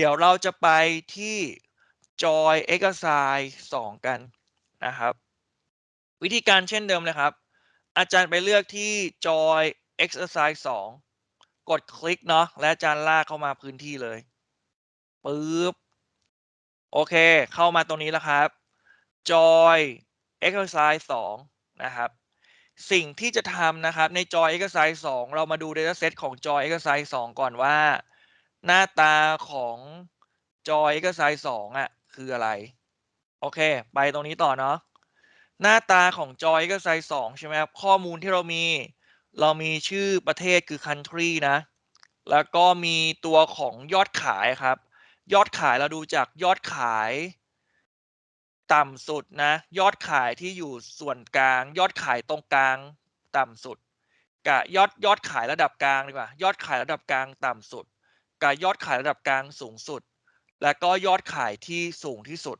เดี๋ยวเราจะไปที่ Joy Exercise 2 กันนะครับ วิธีการเช่นเดิมเลยครับ อาจารย์ไปเลือกที่ Joy Exercise 2 กดคลิกเนาะและอาจารย์ลากเข้ามาพื้นที่เลยปึ๊บโอเค เข้ามาตรงนี้แล้วครับ Joy Exercise 2 นะครับสิ่งที่จะทำนะครับใน Joy Exercise 2 เรามาดู Dataset ของ Joy Exercise 2 ก่อนว่า หน้าตาของ Joy Exercise 2อะ คืออะไร โอเค ไปตรงนี้ต่อเนาะหน้าตาของ Joy Exercise 2ใช่ไหมครับ ข้อมูลที่เรามี เรามีชื่อประเทศคือ country นะ แล้วก็มีตัวของยอดขายครับ ยอดขายเราดูจากยอดขายต่ำสุดนะ ยอดขายที่อยู่ส่วนกลาง ยอดขายตรงกลาง ต่ำสุด กับยอดยอดขายระดับกลางดีกว่า ยอดขายระดับกลางต่ำสุด กับยอดขายระดับกลางสูงสุด และก็ยอดขายที่สูงที่สุด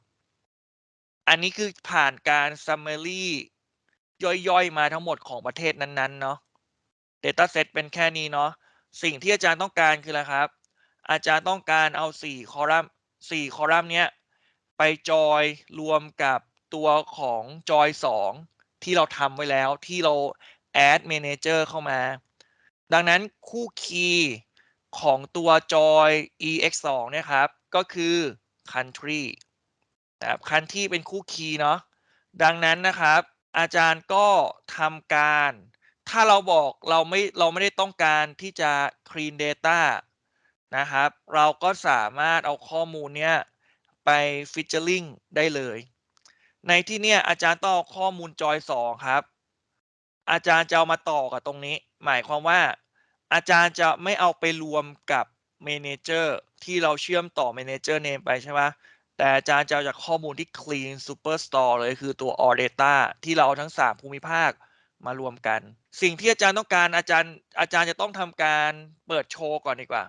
อันนี้คือผ่านการ summary ย่อยๆ มาทั้งหมดของประเทศนั้นๆ เนาะ data set เป็นแค่นี้เนาะ สิ่งที่อาจารย์ต้องการคืออะไรครับ อาจารย์ต้องการเอา 4 คอลัมน์4คอลัมน์เนี้ย ไปจอยรวมกับตัวของจอย 2 ที่เราทำไว้แล้วที่เรา add manager เข้ามา ดังนั้นคู่คีย์ ของตัวจอย ex2 เนี่ยครับ ก็คือ country นะครับ country เป็นคู่คีย์เนาะดังนั้นนะครับ อาจารย์ก็ทำการ ถ้าเราบอกเราไม่เราไม่ได้ต้องการที่จะ clean data นะครับ เราก็สามารถเอาข้อมูลเนี้ยไป featuring ได้เลย ในที่เนี้ยอาจารย์ต้องเอาข้อมูลจอย 2 ครับ อาจารย์จะเอามาต่อกับตรงนี้ หมายความว่า อาจารย์จะไม่เอาไปรวมกับ Manager ที่เราเชื่อมต่อ Manager Name ไปใช่ไหมแต่อาจารย์จะเอาจากข้อมูลที่ clean superstore เลยคือตัว all data ที่เราเอาทั้ง 3 ภูมิภาคมารวมกัน สิ่งที่อาจารย์ต้องการอาจารย์อาจารย์จะต้องทำการเปิดโชว์ก่อนดีกว่า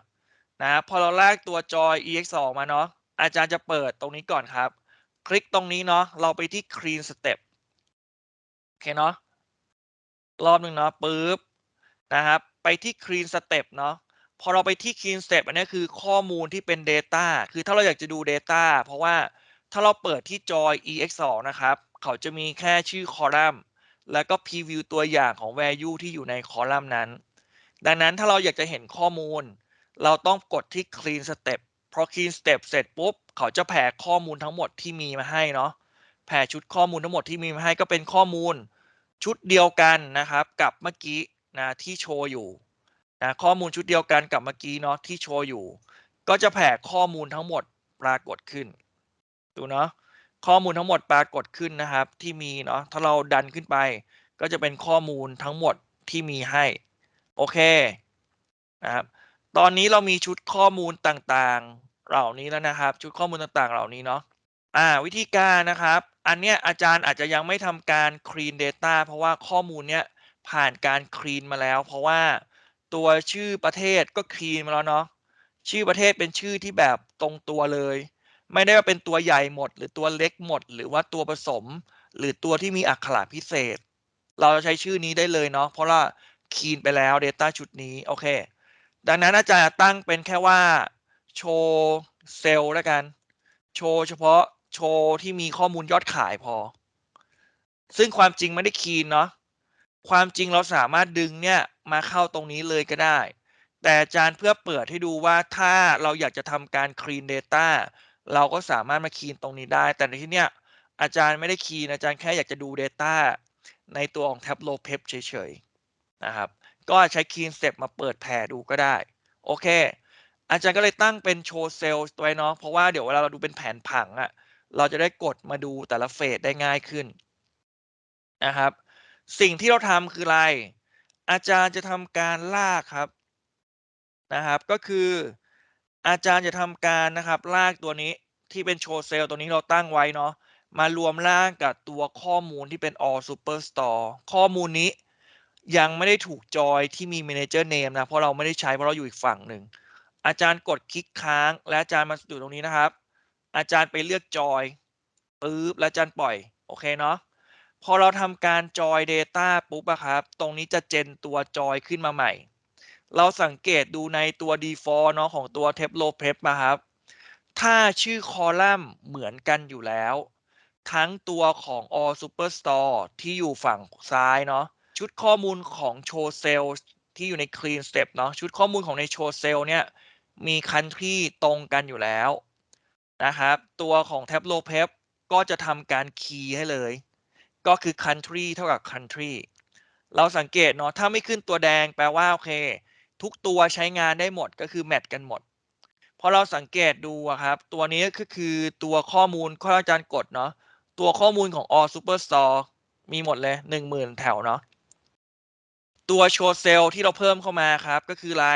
นะพอเราลากตัวจอย ex2 มาเนาะอาจารย์จะเปิดตรงนี้ก่อนครับ คลิกตรงนี้เนาะเราไปที่ clean step โอเคเนาะรอบหนึ่งเนาะปึ๊บนะครับ ไปที่ clean step เนาะพอเราไปที่ clean step อันนี้คือข้อมูลที่เป็น data คือถ้าเราอยากจะดู data เพราะว่าถ้าเราเปิดที่จอย ex2 นะครับ เขาจะมีแค่ชื่อคอลัมน์ แล้วก็ preview ตัวอย่างของ value ที่อยู่ในคอลัมน์นั้น ดังนั้นถ้าเราอยากจะเห็นข้อมูล เราต้องกดที่ clean step พอ clean step เสร็จปุ๊บ เขาจะแผ่ข้อมูลทั้งหมดที่มีมาให้เนาะแผ่ชุดข้อมูลทั้งหมดที่มีมาให้ก็เป็นข้อมูลชุดเดียวกันนะครับ กับเมื่อกี้ นะที่โชว์อยู่นะข้อมูลชุดเดียวกันกับเมื่อกี้เนาะที่โชว์อยู่ ก็จะแผ่ข้อมูลทั้งหมดปรากฏขึ้น ดูเนาะข้อมูลทั้งหมดปรากฏขึ้นนะครับ ที่มีเนาะถ้าเราดันขึ้นไป ก็จะเป็นข้อมูลทั้งหมดที่มีให้ โอเคนะครับตอนนี้เรามีชุดข้อมูลต่างๆ เหล่านี้แล้วนะครับ ชุดข้อมูลต่างๆ เหล่านี้เนาะอ่าวิธีการนะครับ อันเนี้ยอาจารย์อาจจะยังไม่ทำการ clean data เพราะว่าข้อมูลเนี้ย ผ่านการ clean มาแล้ว เพราะว่าตัวชื่อประเทศก็ clean มาแล้วเนาะชื่อประเทศเป็นชื่อที่แบบตรงตัวเลย ไม่ได้ว่าเป็นตัวใหญ่หมด หรือตัวเล็กหมด หรือว่าตัวผสม หรือตัวที่มีอักขระพิเศษ เราจะใช้ชื่อนี้ได้เลยเนาะเพราะว่า clean ไปแล้ว data ชุดนี้โอเค ดังนั้นอาจารย์ตั้งเป็นแค่ว่าโชว์เซลล์แล้วกัน โชว์เฉพาะโชว์ที่มีข้อมูลยอดขายพอ ซึ่งความจริงไม่ได้คีนเนาะ ความจริงเราสามารถดึงเนี่ยมาเข้าตรงนี้เลยก็ได้ แต่อาจารย์เพื่อเปิดให้ดูว่าถ้าเราอยากจะทำการ clean data เราก็สามารถมาคีนตรงนี้ได้ แต่ในที่เนี้ยอาจารย์ไม่ได้คีนอาจารย์แค่อยากจะดู data ในตัวของ Tableau Prep เฉยๆนะครับ ก็ใช้ clean step มาเปิดแผ่ดูก็ได้ โอเค อาจารย์ก็เลยตั้งเป็นโชว์เซลล์ไว้เนาะเพราะว่าเดี๋ยวเวลาเราดูเป็นแผนผังอะเราจะได้กดมาดูแต่ละเฟสได้ง่ายขึ้นนะครับ สิ่งที่เราทำคืออะไร อาจารย์จะทำการลากครับนะครับ ก็คืออาจารย์จะทำการนะครับลากตัวนี้ที่เป็นโชว์เซลล์ตัวนี้เราตั้งไว้เนาะมารวมล่างกับตัวข้อมูลที่เป็น all superstore ข้อมูลนี้ยังไม่ได้ถูกจอยที่มี manager name นะ เพราะเราไม่ได้ใช้เพราะเราอยู่อีกฝั่งหนึ่ง อาจารย์กดคลิกค้าง และอาจารย์มาอยู่ตรงนี้นะครับ อาจารย์ไปเลือกจอยปึ๊บแล้วอาจารย์ปล่อย โอเคเนาะ พอเราทำการจอย Data ปุ๊บอะครับ ตรงนี้จะเจนตัวจอยขึ้นมาใหม่ เราสังเกตดูในตัว default เนาะของตัว Tableau Prep มาครับ ถ้าชื่อคอลัมน์เหมือนกันอยู่แล้ว ทั้งตัวของ All Superstore ที่อยู่ฝั่งซ้ายเนาะชุดข้อมูลของ Show Sale ที่อยู่ใน Clean Step เนาะชุดข้อมูลของใน Show Sale เนี่ยมี Country ตรงกันอยู่แล้วนะครับ ตัวของ Tableau Prep ก็จะทำการคีย์ให้เลย ก็คือ Country เท่ากับ Country เราสังเกตเนาะถ้าไม่ขึ้นตัวแดงแปลว่าโอเค ทุกตัวใช้งานได้หมดก็คือแมทกันหมดพอเราสังเกตดูครับ ตัวนี้ก็คือตัวข้อมูลข้ออาจารย์กดเนาะตัวข้อมูลของ All Superstore มีหมดเลยหนึ่งหมื่นแถวเนาะตัวโชว์เซลที่เราเพิ่มเข้ามาครับก็คืออะไร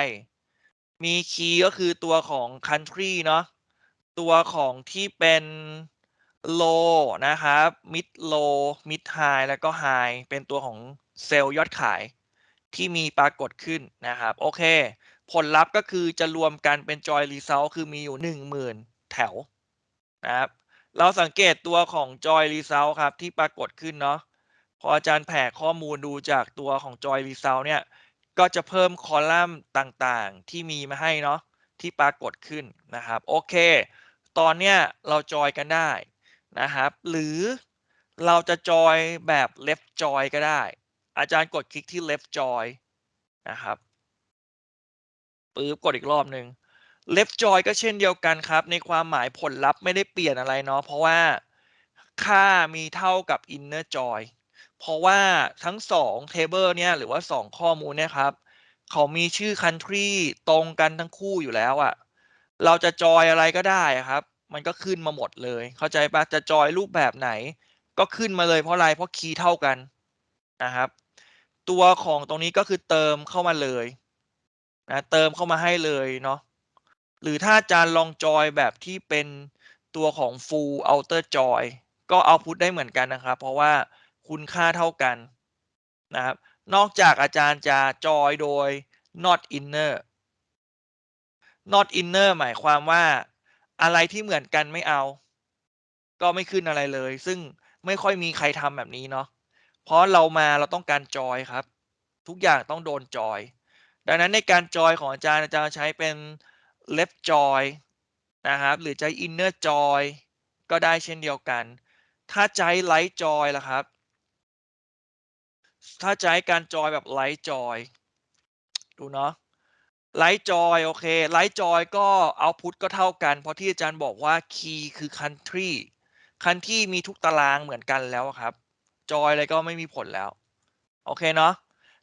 มีคีย์ก็คือตัวของ country เนาะตัวของที่เป็น low นะครับ mid low mid high แล้วก็ high เป็นตัวของเซลล์ยอดขายที่มีปรากฏขึ้นนะครับ โอเค ผลลัพธ์ก็คือจะรวมกันเป็น joy result คือมีอยู่ 10,000 แถวนะครับ เราสังเกตตัวของ joy result ครับที่ปรากฏขึ้นเนาะพออาจารย์แผ่ข้อมูลดูจากตัวของ joy result เนี่ย ก็จะเพิ่มคอลัมน์ต่างๆ ที่มีมาให้เนาะที่ปรากฏขึ้นนะครับ โอเค ตอนเนี้ยเราจอยกันได้ นะครับ หรือเราจะจอยแบบ left joy ก็ได้ อาจารย์กดคลิกที่ left joy นะครับปึ๊บกดอีกรอบหนึ่ง left joy ก็เช่นเดียวกันครับ ในความหมายผลลัพธ์ไม่ได้เปลี่ยนอะไรเนาะเพราะว่าค่ามีเท่ากับ inner joy เพราะว่าทั้งสอง table เนี่ยหรือว่าสองข้อมูลเนี่ยครับ เขามีชื่อ country ตรงกันทั้งคู่อยู่แล้วอะ่ะเราจะจอยอะไรก็ได้ครับ มันก็ขึ้นมาหมดเลย เข้าใจปะจะจอยรูปแบบไหน ก็ขึ้นมาเลยเพราะอะไรเพราะคีย์เท่ากันนะครับ ตัวของตรงนี้ก็คือเติมเข้ามาเลยนะเติมเข้ามาให้เลยเนาะหรือถ้าอาจารย์ลองจอยแบบที่เป็นตัวของ full outer joy ก็เอาพุทได้เหมือนกันนะครับ เพราะว่าคุณค่าเท่ากันนะครับ นอกจากอาจารย์จะจอยโดย not inner not inner หมายความว่า อะไรที่เหมือนกันไม่เอา ก็ไม่ขึ้นอะไรเลย ซึ่งไม่ค่อยมีใครทำแบบนี้เนาะเพราะเรามาเราต้องการจอยครับ ทุกอย่างต้องโดนจอย ดังนั้นในการจอยของอาจารย์อาจารย์ใช้เป็น left joy นะครับหรือใช้ inner joy ก็ได้เช่นเดียวกัน ถ้าใช้ light joy ล่ะครับ ถ้าใช้การจอยแบบ light joy ดูเนาะ light joy โอเค light joy ก็เอาพุทก็เท่ากัน เพราะที่อาจารย์บอกว่า key คือ country country มีทุกตารางเหมือนกันแล้วครับจอยอะไรก็ไม่มีผลแล้ว โอเคเนาะ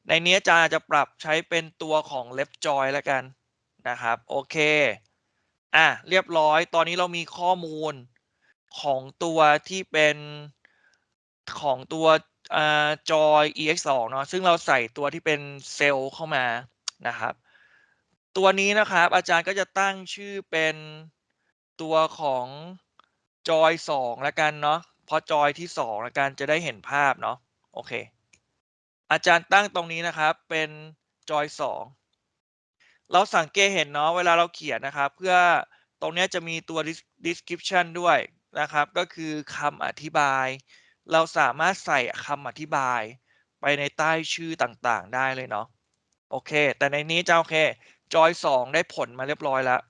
ในนี้อาจารย์จะปรับใช้เป็นตัวของ left joy แล้วกันนะครับ โอเคอะเรียบร้อยตอนนี้เรามีข้อมูลของตัวที่เป็นของตัวจอย ex2 เนาะซึ่งเราใส่ตัวที่เป็นเซลล์เข้ามานะครับ ตัวนี้นะครับ อาจารย์ก็จะตั้งชื่อเป็นตัวของจอย2แล้วกันเนาะพอจอยที่2แล้วกันจะได้เห็นภาพเนาะโอเค อาจารย์ตั้งตรงนี้นะครับ เป็นจอย2เราสังเกตเห็นเนาะเวลาเราเขียนนะครับ เพื่อตรงนี้จะมีตัว description ด้วยนะครับ ก็คือคำอธิบาย เราสามารถใส่คำอธิบายไปในใต้ชื่อต่างๆ ได้เลยเนาะโอเค แต่ในนี้จะโอเค จอย2ได้ผลมาเรียบร้อยแล้ว